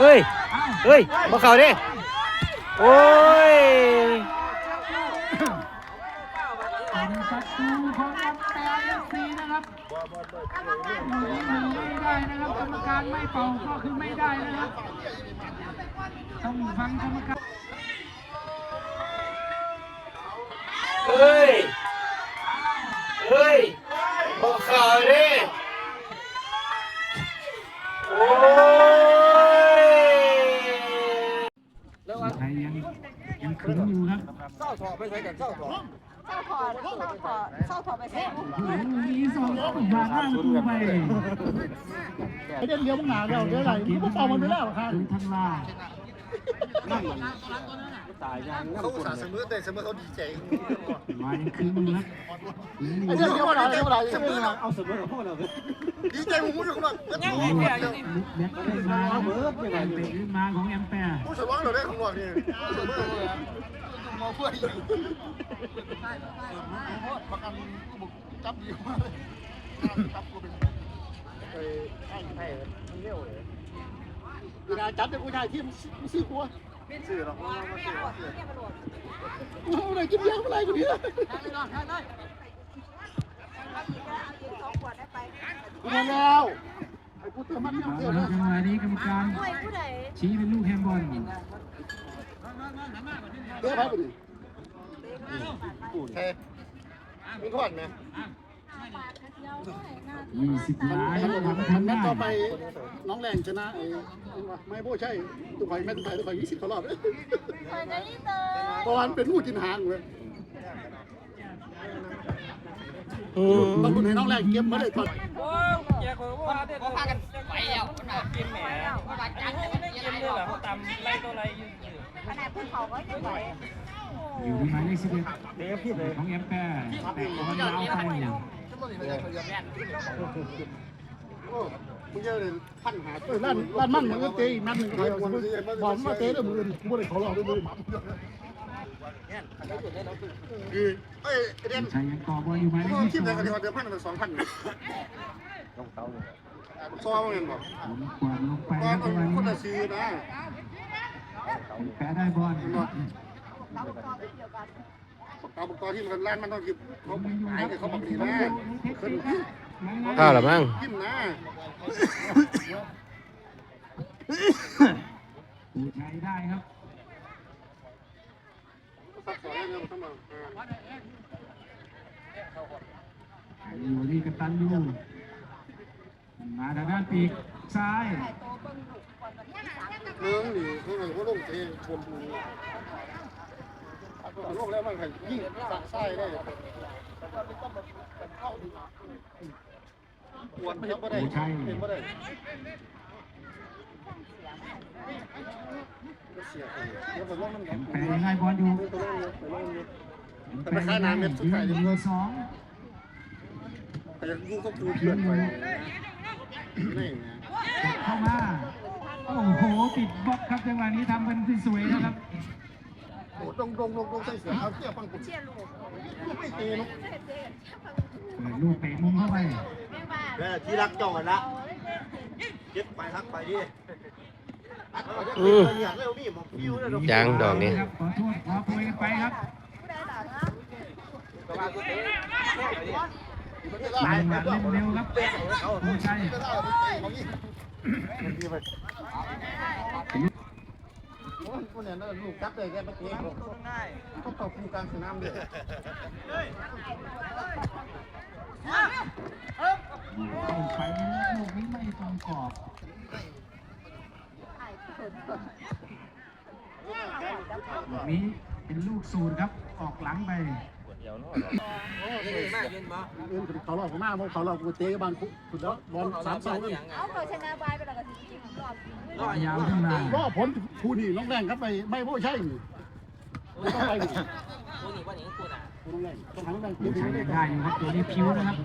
เอ้ยเอ้ยมาเข่าดิโอ้ยเป็นประตูของอัมแปร์เอฟซีนะครับลูกนี้หนึ่งไม่ได้นะครับกรรมการไม่เป่าก็คือไม่ได้นะครับต้องฟังกรรมการเอ้ยเอ้ยมาเข่าดิ ไทยยังยังขึงอยู่ครับเศร้าถอดเศร้าถอดเศร้าถอดเศร้าถอดไปใส่ลูกนี้ส่งบาล่างตูไปไอ้เดี๋ยวเลี้ยวมึงหนาเดี๋ยวเดี๋ยวอะไรมึงก็เป่ามันไปแล้วครับถึงทั นลาเขาอุตส่าห์เสมอแต่เสมอเขาดีใจมายังขึงอยู่ครับไอ้เดี๋ยวเลี้ยวอะไรเลี้ยวอะไรเสมอเอาเสมอกับพวกเราดีใจมึงมุดอยู่ข้างนอกเมื่อกี้ลุกแบ็คขึ้นมาครับการเตะขึ้นมาของแอมแปร์ผู้สว่างเราได้ข้างนอกนี่เสมอเลยมองเพื่อนอยู่ประกันบุกจับดีมากเลยจับกูเป็นไอ้ไอ้ไอ้มันเลี้ยวเลย เวลาจับแต่กูชายที่มึงซื้อกูซื้อหรอกว่ามาซื้อซื้อกูอะไรกินเลี้ยงอะไรกูเนี่ยกูมาแล้วไอ้กูเติมมันเอาเติมละนะจังหวะนี้กรรมการชี้เป็นลูกแฮมบอลเติมไปกูดิเฮ้มีขวดไหม ยี่สิบล้านหวังมันทำนัดได้ต่อไปน้องแรงชนะไอ้ไม่โบ้ใช่ตัวไข่แม่ตัวไข่ตัวไข่ยี่สิบเขารอบคอยได้ยินเตอเพราะวันเป็นผู้กินหางเลยอืมต้องคุณให้น้องแรงเก็บมาเลยก่อนขนาดภูเขาก็ยังไหวอยู่ที่หมายเลขสิบเอ็ดของแอมแปร์แต่บอลยาวไป มึงเยอะเลยพันหาเออลั่นลั่นมั่นมันก็เตะอีกนัดหนึ่งก็เดียวบอลมาเตะด้วยมือกูไม่ได้ขอรอด้วยมือคือเอ้ยเรียนชัยยังต่อบอลอยู่หมายเลขคิดสิบได้สองกันที่ว่าเดือนพันเป็นสองพันซองินบอกผมกวาดลงไปตอคนรับจังหวะคนละซื้อนะแปะได้บอล ตาบุกตอที่มันล้านมันต้องหยิบเขาหายเขาบอกดีนะขึ้นข้าวเหรอมั้งยิ้มนะปูชัยได้ครับสักสองเงินเข้ามาอยู่ที่กัปตันยูมาทางด้านปีกซ้ายเมืองนี่เขาเขาลงเทชมดู โลกแล้วมันยิ่งสักไส้ได้ปวดไม่ได้เป็นไม่ได้เสียเดี๋ยวผมว่ามันแอมแปะยังไงบอลอยู่แอมแปะยังไงยืนยืนสองแต่ยังกูก็คือเพื่อนไปนี่นะเข้ามา โอ้โหปิดบล็อกครับจังหวะนี้ทำเป็นสวยๆนะครับ โอ้ลงลงลงลงใส่เสือเอาเที่ยวฟังกูเชียร์ลูกไม่ตีเนาะเปิดลูกเตะมุมเข้าไปแม่ที่รักจ่อละเก็บไปทักไปดิอืมอยากเล่านี่มองฟิวเลยยังดอกนี้ครับขอโทษขอโพยกันไปครับผู้ใดหล่ะนะลายมาเล่นเร็วครับปูชัย คนเนี่ยนั่นลูกจับเลยแกเมื่อกี้เขาตบคูกลางสนามเลยเข้าไปลูกนี้ไม่ตรงกรอบนี้เป็นลูกสูตรครับออกหลังไปเงินเขาหลอกผมมากเขาหลอกกูเตะบ้านกูสุดแล้วบอลสามเสาเลยเอาเคยชนะบายไปแล้วก็ จริงๆรอยาวขึ้นมาก็ผลผู้นี่น้องแรงครับไปไม่โบ้ใช่ต้องไปดิน้องแรงต้องหาน้องแรงปูชัยได้อยู่ครับตัวนี้พิ้วนะครับ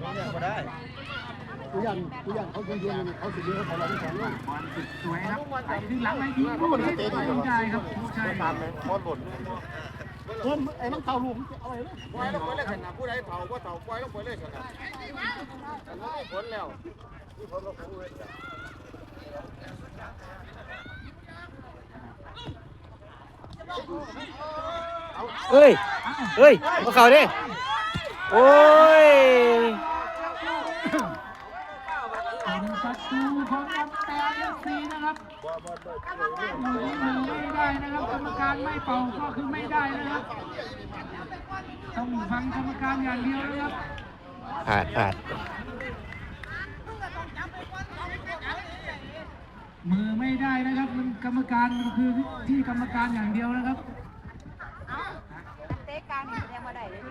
กูยันกูยันเขาเยอะๆเขาสุดเยอะเขาเราไม่แข็งเลยบอลสุดสวยครับไปถึงหลังไปยิงลูกนี้ไปไม่ได้ครับปูชัยตามเลยบอลบนเพิ่มไอ้น้องเต่าลูกอะไรนะปล่อยแล้วปล่อยเลยขนาดผู้ใดเผาว่าเผาปล่อยแล้วปล่อยเลยขนาดผลแล้วที่ผลเราคุย เอ้ย เฮ้ยมาเขาดิโอ้ยเป็นประตูของลำแปงเอฟซีนะครับลูกนี้มือไม่ได้นะครับ กรรมการไม่เป่าก็คือไม่ได้นะครับ ต้องฟังกรรมการอย่างเดียวนะครับ ผ่านผ่าน มือไม่ได้นะครับ มันกรรมการมันคือที่กรรมการอย่างเดียวนะครับเตะกลางนี่แสดงว่าได้เลย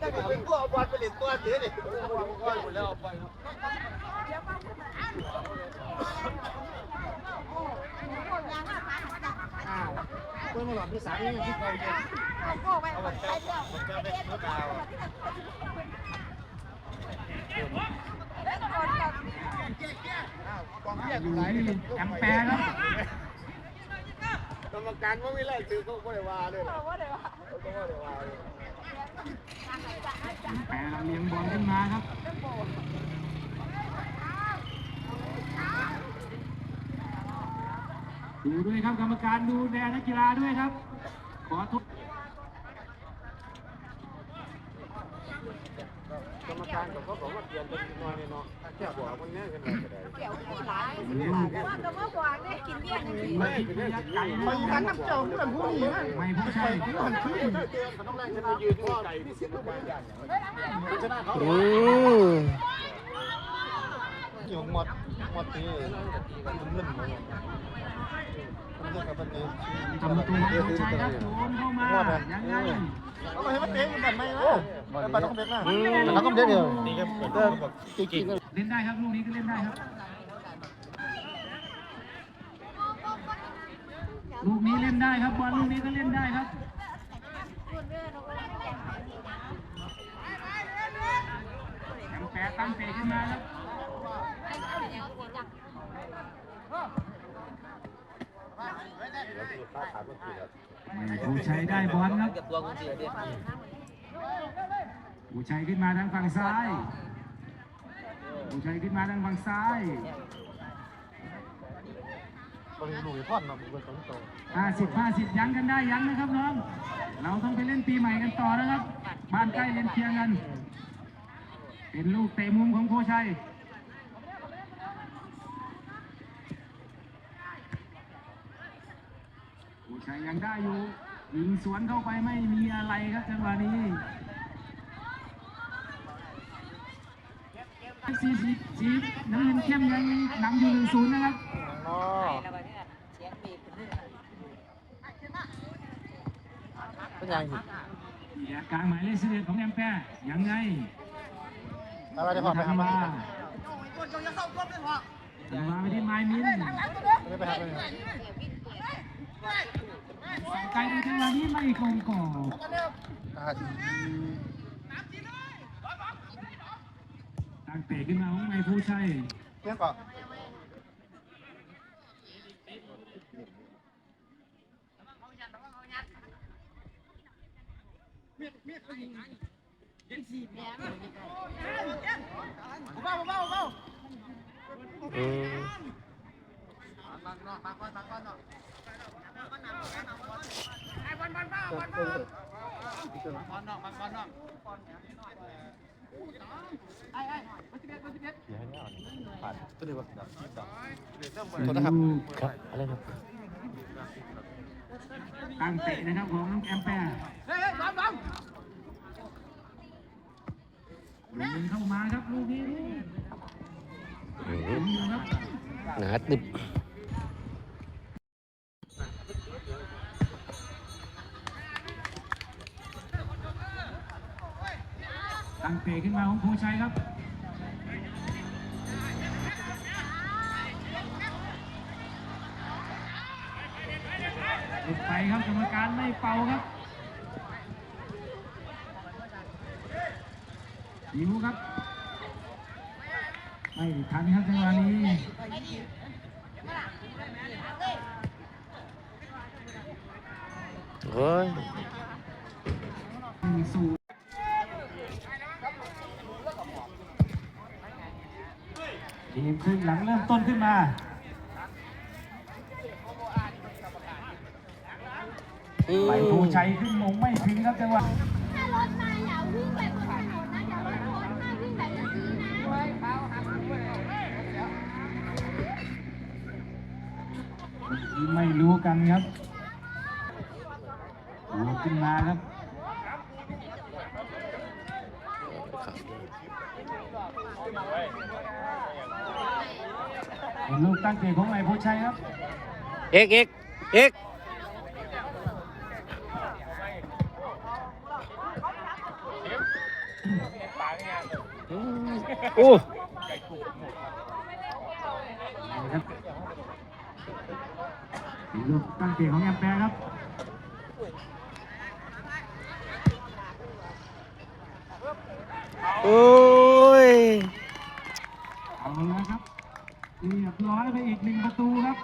ถ้าเกิดเป็นพวกบอลไปเล่นตัวเสียดิบอลหมดแล้วไปเพิ่งมาหลอดที่สามนี่ที่เคยเจอโก้ไปเอาไปเที่ยวกองเชียร์ อยู่ที่แอมแปร์ครับกรรมการว่าไม่ไล่ถือก็ไม่ว่าเลยก็ไม่ว่าเลยแอมแปร์เลียงบอลขึ้นมาครับดูด้วยครับกรรมการดูแลนักกีฬาด้วยครับ ขอทุก กได้กินเบี้ยนึงสิไม่ไกลไปทันน้ำเจ้าเพื่อนผู้นี้นะไม่ผู้ใช่มันขึ้นต้องแรงชนะยืนที่ไก่ที่สิบลูกบอลชนะเขาอืมอยู่หมดหมดทีมันมึนเลยมันจะกับมันเองทำประตูให้ผู้ใช่ครับโยนเข้ามายังไงเอาไปให้มันเตะกันไหมนะ ไปต้องเบรกนะแล้วก็เบรกเดียวนี่ก็เดินจริงๆเล่นได้ครับลูกนี้ก็เล่นได้ครับ ลูกนี้เล่นได้ครับบอลลูกนี้ก็เล่นได้ครับแอมแปร์ตั้งเตะขึ้นมาครับผู้ชัยได้บอลครับ ผู้ชัยขึ้นมาทางฝั่งซ้ายผู้ชัยขึ้นมาทางฝั่งซ้าย บริลูกพ่อนเนาะเป็นสองตัว50 50ยังกันได้ยังนะครับน้อง เราต้องไปเล่นปีใหม่กันต่อนะครับ บ้านใกล้เล่นเคียงกัน เป็นลูกเตะมุมของโพชัยโพชัยยังได้อยู่ ยิงสวนเข้าไปไม่มีอะไรครับจังหวะนี้สีสีสีน้ำเงินเข้มยังนำอยู่หนึ่งศูนย์นะครับเป็นยังไงกลางหมายเลขสิบเอ็ดของแอมแปร์ยังไงอะไรได้พอไปทำมามามาไปที่ไม้มินไม่ไป ไกลในจังหวะนี้ไม่คงก่ออ่าตั้งเตะขึ้นมาของนายผู้ใชัยเรื่อก่อนอืมตัวเดี ยวดูครับอะไรครับตั้งเตะนะครับของน้องแอมแปร์ลูกยิงเข้ามาครับลูกนี้นี่ครับหนาตึบ ตั้งเตะขึ้นมาของผู้ชัยครับหลุดไปครับกรรมการไม่เป่าครับยิวครับ ไม่ทันครับจังหวะนี้โอ้ย หนึ่งศูนย์ เกมครึ่งหลังเริ่มต้นขึ้นมาไปภูชัยขึ้นมงไม่ถึงครับจังหวะถ้ารถมาอย่าวิ่งแบบบนถนนนะอย่ารถชนนะวิ่งแบบนี้นะไม่รู้กันครับดูขึ้นมาครับเป็น ลูกตั้งเตะของนายผู้ชัยครับ เอกเอกเอกโอ้ครับเป็นลูกตั้งเตะของแอมแปร์ครับโอ้ยเอาละครับ เรียบร้อยไปอีกหนึ่งประตูครับ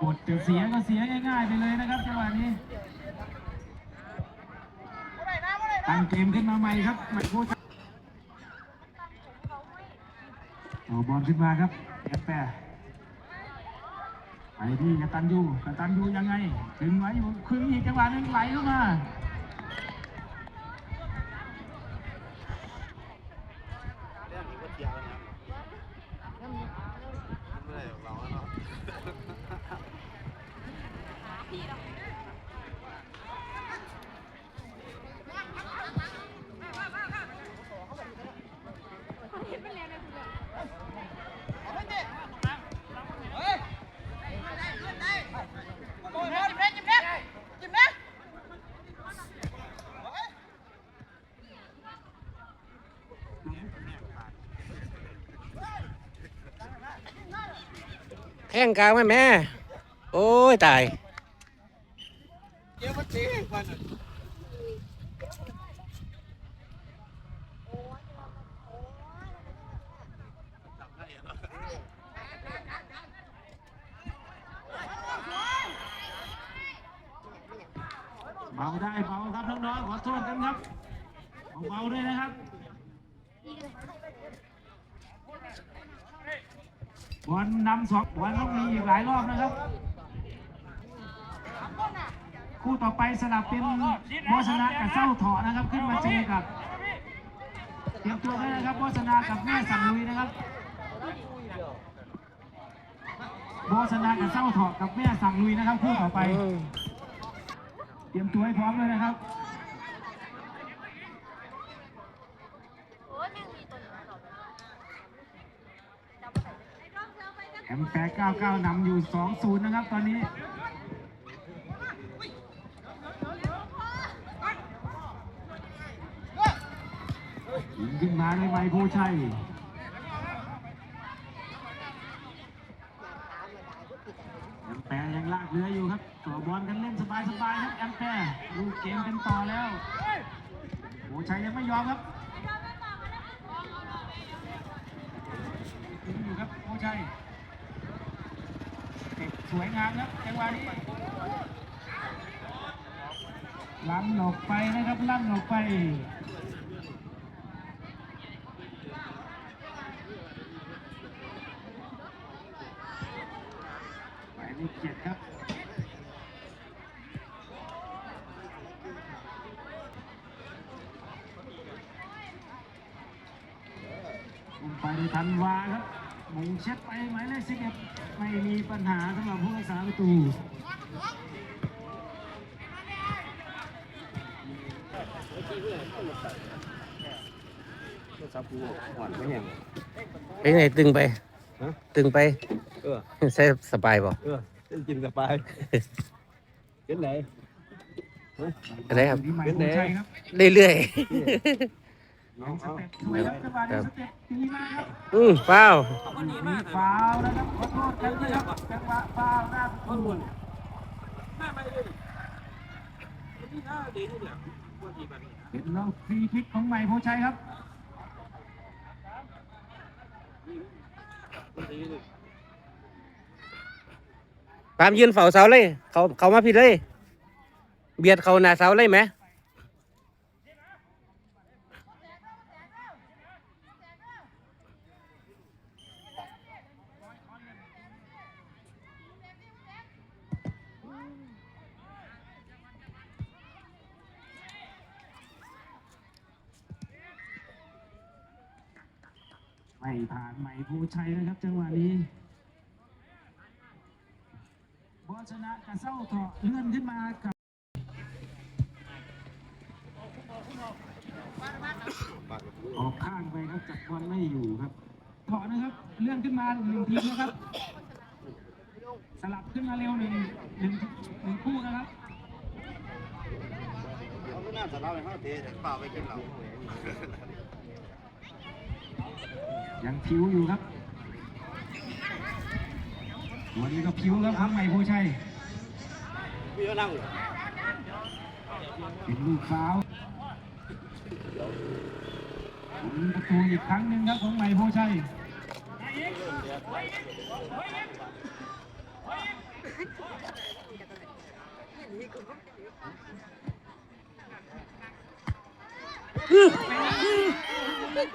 กดจะเสียก็เสียง่ายๆไปเลยนะครับจังหวะนี้ตั้งเกมขึ้นมาใหม่ครับใหม่โค้ชเอาบอลขึ้นมาครับแอปแปร์ไปที่กตันยูกตันยูยังไง ถึงไว้อยู่คืนอีกจังหวะหนึงไหลเข้ามา แข้งกลางไหมแม่ โอ้ยตาย เบาได้เบาครับน้องๆขอโทษกันครับเบาๆด้วยนะครับ บอลนำสองบอลต้องมีอีกหลายรอบนะครับ คู่ต่อไปสลับเป็นโมชนะกับเศร้าเถาะนะครับ ขึ้นมาเจอกับเตรียมตัวด้วยนะครับโมชนะกับแม่สังลุยนะครับโมชนะกับเศร้าเถาะกับแม่สังลุยนะครับ คู่ต่อไป เตรียมตัวให้พร้อมเลยนะครับ โอ้ยแม่งมีตัวหนึ่งหรอ แอมแปร์99นำอยู่2-0นะครับตอนนี้ยิงขึ้นมาด้วยไมโพชัยแอมแปร์ยังลากเรืออยู่ครับต่อบอลกันเล่นสบายๆครับแอมแปร์ลูกเกมเป็นต่อแล้วโพชัยยังไม่ยอมครับยังอยู่ครับโพชัยเก็บ สวยงามครับจังหวะนี้ลั่นออกไปนะครับลั่นออกไปหมายเลขเจ็ดครับไปทันวาครับ มงเช็ดไปหมายเลขสิบเอ็ดไม่มีปัญหาสำหรับผู้รักษาประตูเป็นไงตึงไปฮะตึงไป เออใช่สบายป่ะเออเล่นกินสบายเห็นไหนอะไรครับนี่หมายเป็นเลไงขใช่ครับเรื่อย ลองสเต็ปสวยครับจังหวะนี้สเต็ปดีมากครับอืมเปล่ามีฟาวนะครับขอโทษกันนะครับจังหวะฟาวล์หน้าประตูเป็นเราฟรีคิกของใหม่โพชัยครับปามยืนเฝ้าเสาเลย เขาเขามาผิดเลย เบียดเขาหน้าเสาเลยไหม ผ่านไหมภูชัยนะครับจังหวะนี้บอชนะกระเซ้าเถาะเลื่อนขึ้นมากับออกข้างไปครับจับบอลไม่อยู่ครับเถาะนะครับเลื่อนขึ้นมาหนึ่งทีนะครับ สลับขึ้นมาเร็วหนึ่งหนึ่งหนึ่งคู่นะครับเขาก็น่าจะเล่าให้าเทแต่เปล่าไปกินเหล้า ยังผิวอยู่ครับวันนี้ก็ผิวครับทำใหม่โพชัยพี่ก็นั่งเป็นลูกฟาวล์ยิงประตูอีกครั้งหนึ่งครับของใหม่โพชัย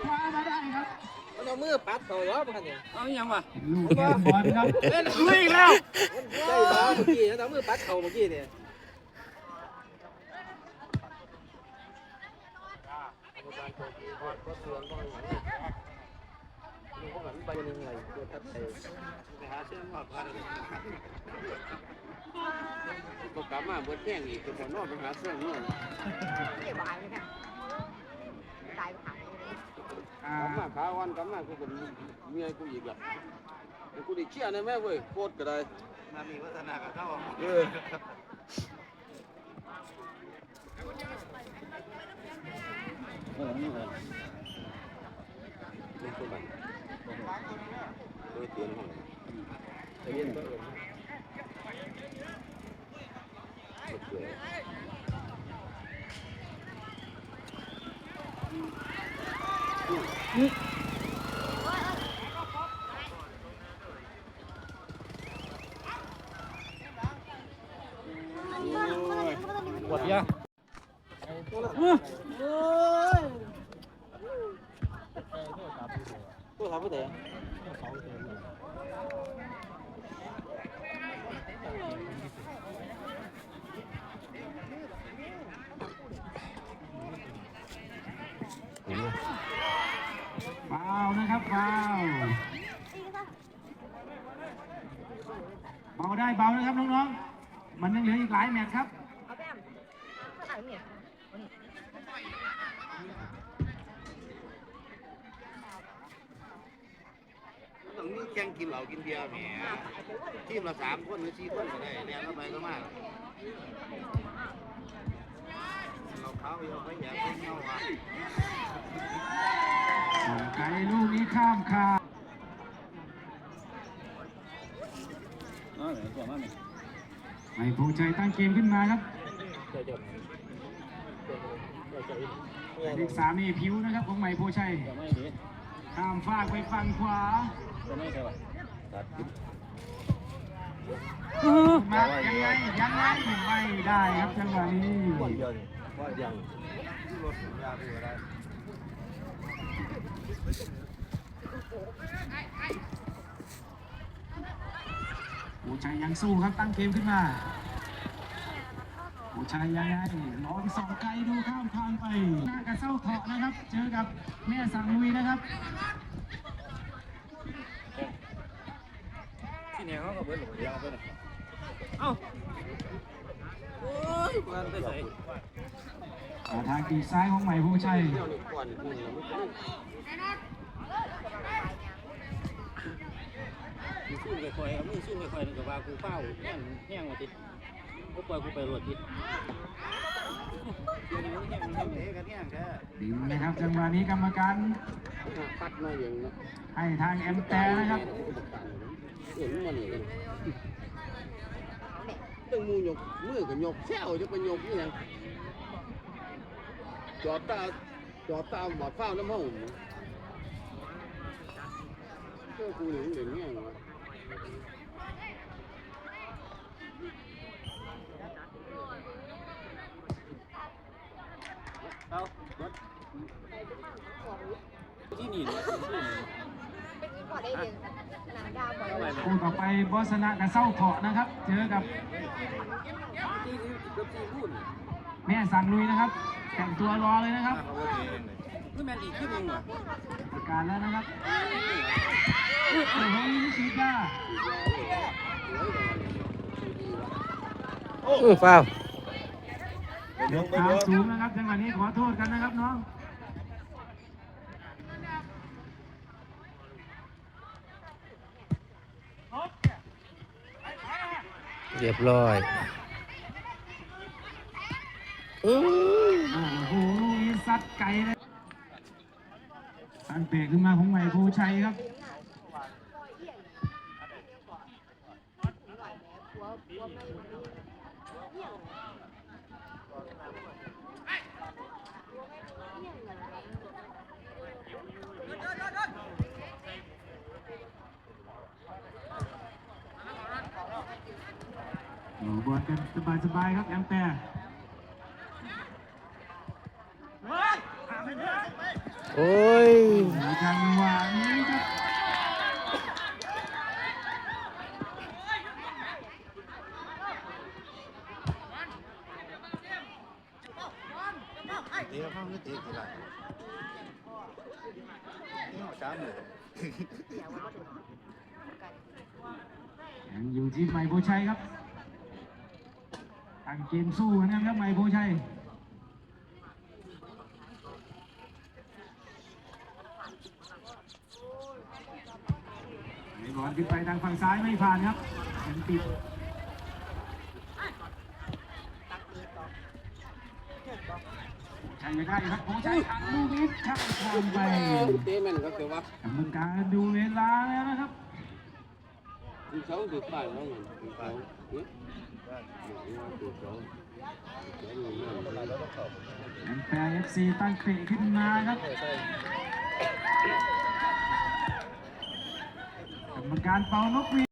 คว้ามาได้ครับ มันเอามือปัดเขาล้อมาเนี่ยเอาอย่างวะลูกแกนบอลครับเล่นลุยแล้วใช่ล้อเมื่อกี้แล้วเอามือปัดเขาเมื่อกี้เนี่ยไปยังไงตัวทัดไทยไปหาเสื้อมาพันก็กลับมาเบิดแห้งอีกตัวน้องไปหาเสื้อนู่น กลับมาขาวันกลับมากูก็เมียกูอีกละกูได้เชี่ยนะแม่เว้ยโคตรก็ได้มามีวัฒนากับเขาเออนี่คือมันโดยเตือนของจะเย็นก็เออเออ ปวดยา ตัวทำไม่ได้ฟาวนะครับฟาวเบาได้เบานะครับน้องๆ มันยังเหลืออีกหลายแมตช์ครับเอาแป้มข้างหลังเนี่ย ต้องมีแข่งกินเหล้ากินเบียร์แหมทีมละสามคนหรือสี่คนก็ได้แน่เข้าไปก็มากเราเขาเราไปอยากเป็นเงาว่ะไกลลูกนี้ข้ามคาไม่ภูใจตั้งเกมขึ้นมาครับเดี๋ยวเดี๋ยวเดี๋ยวจะอีกสามนี่ผิวนะครับของใหม่โพชัยข้ามฟากไปฝั่งขวา มายังไงยังไงไม่ได้ครับจังหวะนี้วันเดียวนี่วันเดียวรถยาไปอะไรโพชัยยังสู้ครับตั้งเกมขึ้นมาโพชัยยังไงลองส่องไกลดูข้ามทางไปหน้ากระเซ้าเถาะนะครับ เจอกับแม่สังลุยนะครับ ที่เนี่ยเขาก็เบิดหลงยาวไปหน่อยเอ้าโอ้ยมันไปใส่มาทางปีซ้ายของใหม่ผู้ชัยมีชื่นนี่นะมันสู้มึงสู้ไปคอยมึงสู้ไปคอยนึกว่ากูเฝ้าแห้งแห้งมาติดกูปล่อยกูไปรวดติดเดี๋ยวนี้มึงแห้งมึงแห้งเตะกันเนี่ยแค่ดึงนะครับจังหวะนี้กรรมการให้ทางแอมแต่นะครับ เห็นมันนี่ตึงมือยกมือกับยกแซวจะไปยกนี่ยังจอดตาจอดตาบอดเฝ้าน้ำห้องเจ้ากูหนึ่งเด่นเนี่ยที่นี่เป็นอีกพอได้เรียนหนังดาวบ่อย คู่ต่อไปบอสนะกับเศร้าเถาะนะครับ เจอกับ แม่สั่งลุยนะครับ แต่งตัวรอเลยนะครับนี่แมนอีกขึ้นหนึ่งว่ะประกาศแล้วนะครับโอ้โหมิชิก้าอือฟ้าวยกเท้าสูงนะครับจังหวะนี้ขอโทษกันนะครับน้อง เรียบร้อยอือโอ้โหลูกนี้ซัดไก่เลยตั้งเปะขึ้นมาของใหม่โพชัยครับอยู่บอล กันสบายๆครับแอมแปร์โอ้ยจังหวะนี้ครับ เดี๋ยวข้างนี้ตีกี่ไรนี่สามเลย ยังอยู่ที่ใหม่โพชัยครับ ตั้งเกมสู้เหมือนกันครับใหม่โพชัยไหนบอลขึ้นไปทางฝั่งซ้ายไม่ผ่านครับยังติดใช่ไม่ได้ครับโพชัยอังลูกนี้ช่างทำไปเต้แมนก็คือว่ากรรมการดูเวลาแล้วนะครับถึงเขาถึงไปแล้วไงถึงเขาเนี่ยถึงเขา แอนแปรเอฟซีตั้งเตะขึ้นมาครับกรรมการเป่านกหวี